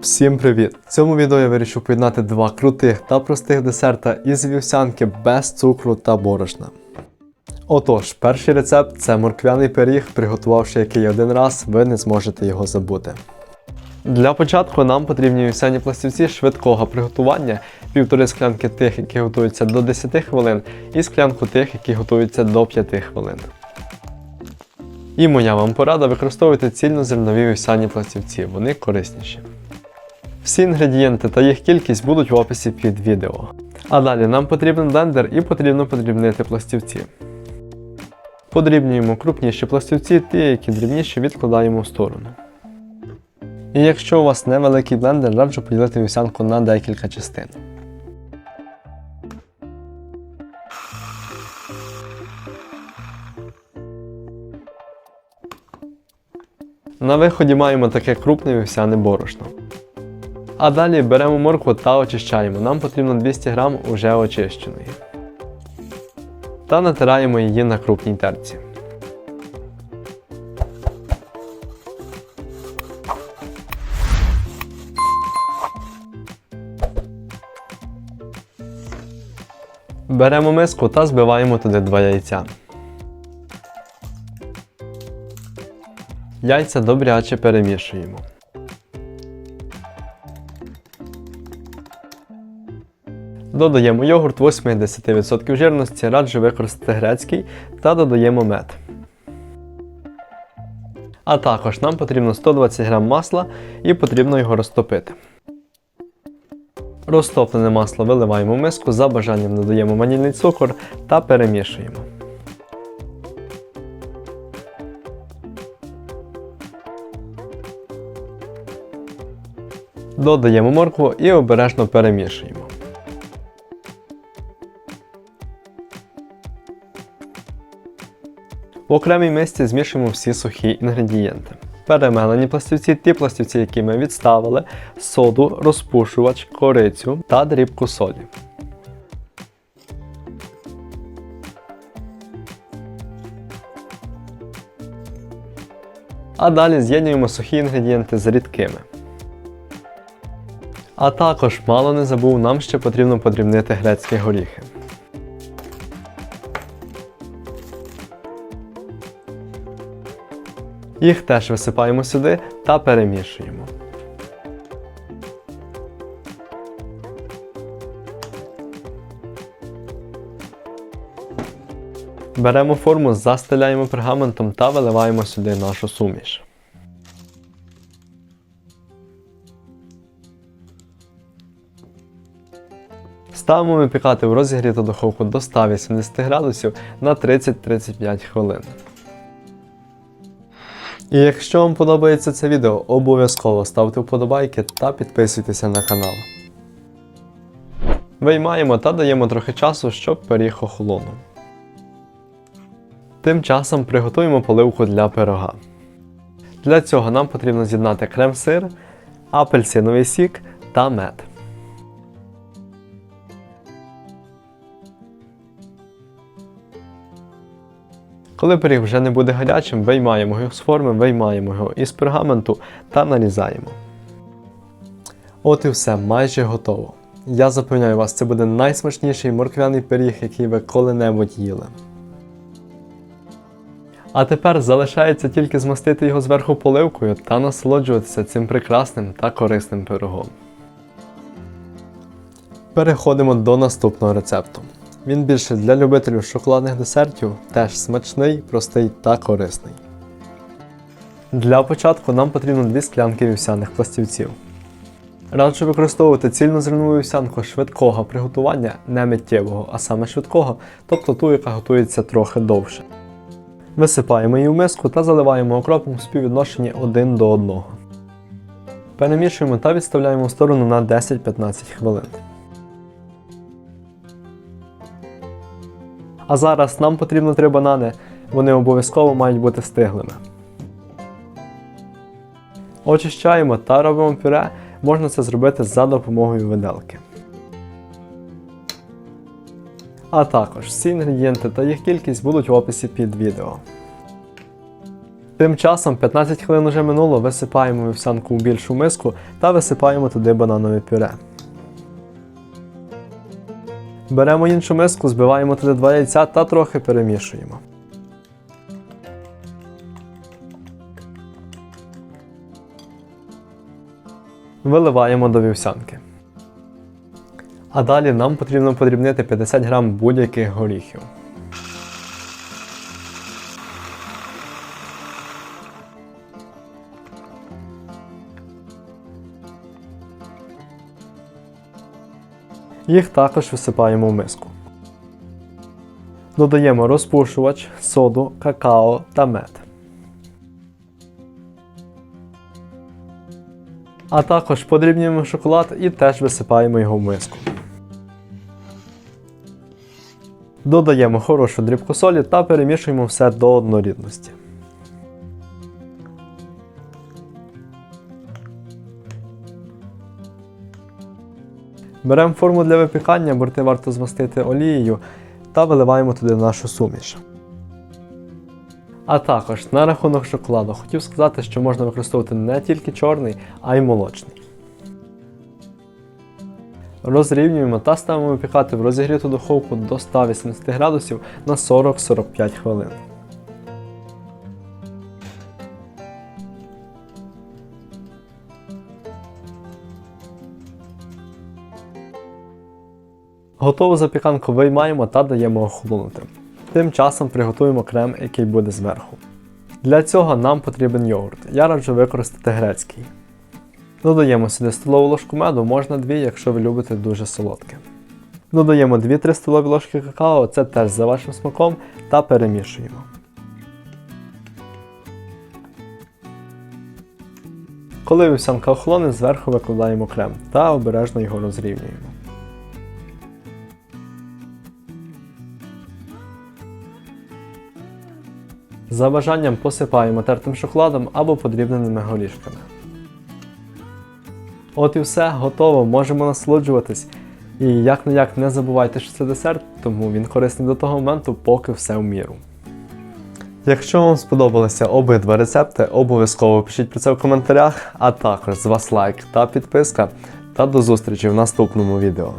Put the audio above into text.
Всім привіт! В цьому відео я вирішив поєднати два крутих та простих десерта із вівсянки без цукру та борошна. Отож, перший рецепт це морквяний пиріг, приготувавши який один раз, ви не зможете його забути. Для початку нам потрібні вівсяні пластівці швидкого приготування, півтори склянки тих, які готуються до 10 хвилин, і склянку тих, які готуються до 5 хвилин. І моя вам порада використовуйте цільнозернові вівсяні пластівці, вони корисніші. Всі інгредієнти та їх кількість будуть в описі під відео. А далі нам потрібен блендер і потрібно подрібнити пластівці. Подрібнюємо крупніші пластівці, ті, які дрібніші, відкладаємо в сторону. І якщо у вас невеликий блендер, раджу поділити вівсянку на декілька частин. На виході маємо таке крупне вівсяне борошно. А далі беремо моркву та очищаємо. Нам потрібно 200 г уже очищеної. Та натираємо її на крупній терці. Беремо миску та збиваємо туди два яйця. Яйця добряче перемішуємо. Додаємо йогурт 80% жирності, раджу використати грецький та додаємо мед. А також нам потрібно 120 г масла і потрібно його розтопити. Розтоплене масло виливаємо в миску, за бажанням додаємо ванільний цукор та перемішуємо. Додаємо моркву і обережно перемішуємо. В окремій мисці змішуємо всі сухі інгредієнти. Перемелені пластівці, ті пластівці, які ми відставили, соду, розпушувач, корицю та дрібку солі. А далі з'єднуємо сухі інгредієнти з рідкими. А також мало не забув, нам ще потрібно подрібнити грецькі горіхи. Їх теж висипаємо сюди та перемішуємо. Беремо форму, застеляємо пергаментом та виливаємо сюди нашу суміш. Ставимо випікати в розігріту духовку до 180 градусів на 30-35 хвилин. І якщо вам подобається це відео, обов'язково ставте вподобайки та підписуйтеся на канал. Виймаємо та даємо трохи часу, щоб пиріг охолонув. Тим часом приготуємо поливку для пирога. Для цього нам потрібно з'єднати крем-сир, апельсиновий сік та мед. Коли пиріг вже не буде гарячим, виймаємо його з форми, виймаємо його із пергаменту та нарізаємо. От і все, майже готово. Я запевняю вас, це буде найсмачніший морквяний пиріг, який ви коли-небудь їли. А тепер залишається тільки змастити його зверху поливкою та насолоджуватися цим прекрасним та корисним пирогом. Переходимо до наступного рецепту. Він більше для любителів шоколадних десертів, теж смачний, простий та корисний. Для початку нам потрібно 2 склянки вівсяних пластівців. Раджу використовувати цільнозернову вівсянку швидкого приготування, не миттєвого, а саме швидкого, тобто ту, яка готується трохи довше. Висипаємо її в миску та заливаємо окропом в співвідношенні 1 до 1. Перемішуємо та відставляємо в сторону на 10-15 хвилин. А зараз нам потрібно 3 банани, вони обов'язково мають бути стиглими. Очищаємо та робимо пюре, можна це зробити за допомогою виделки. А також всі інгредієнти та їх кількість будуть в описі під відео. Тим часом 15 хвилин уже минуло, висипаємо вівсянку у більшу миску та висипаємо туди бананове пюре. Беремо іншу миску, збиваємо туди два яйця та трохи перемішуємо. Виливаємо до вівсянки. А далі нам потрібно подрібнити 50 грам будь-яких горіхів. Їх також висипаємо в миску. Додаємо розпушувач, соду, какао та мед. А також подрібнюємо шоколад і теж висипаємо його в миску. Додаємо хорошу дрібку солі та перемішуємо все до однорідності. Беремо форму для випікання, борти варто змастити олією та виливаємо туди нашу суміш. А також на рахунок шоколаду хотів сказати, що можна використовувати не тільки чорний, а й молочний. Розрівнюємо та ставимо випікати в розігріту духовку до 180 градусів на 40-45 хвилин. Готову запіканку виймаємо та даємо охолонути. Тим часом приготуємо крем, який буде зверху. Для цього нам потрібен йогурт. Я раджу використати грецький. Додаємо сюди столову ложку меду, можна 2, якщо ви любите дуже солодке. Додаємо 2-3 столові ложки какао, це теж за вашим смаком, та перемішуємо. Коли вівсянка охолоне, зверху викладаємо крем та обережно його розрівнюємо. За бажанням посипаємо тертим шоколадом або подрібненими горішками. От і все, готово, можемо насолоджуватись. І як не як не забувайте, що це десерт, тому він корисний до того моменту, поки все в міру. Якщо вам сподобалися обидва рецепти, обов'язково пишіть про це в коментарях, а також з вас лайк та підписка. Та до зустрічі в наступному відео.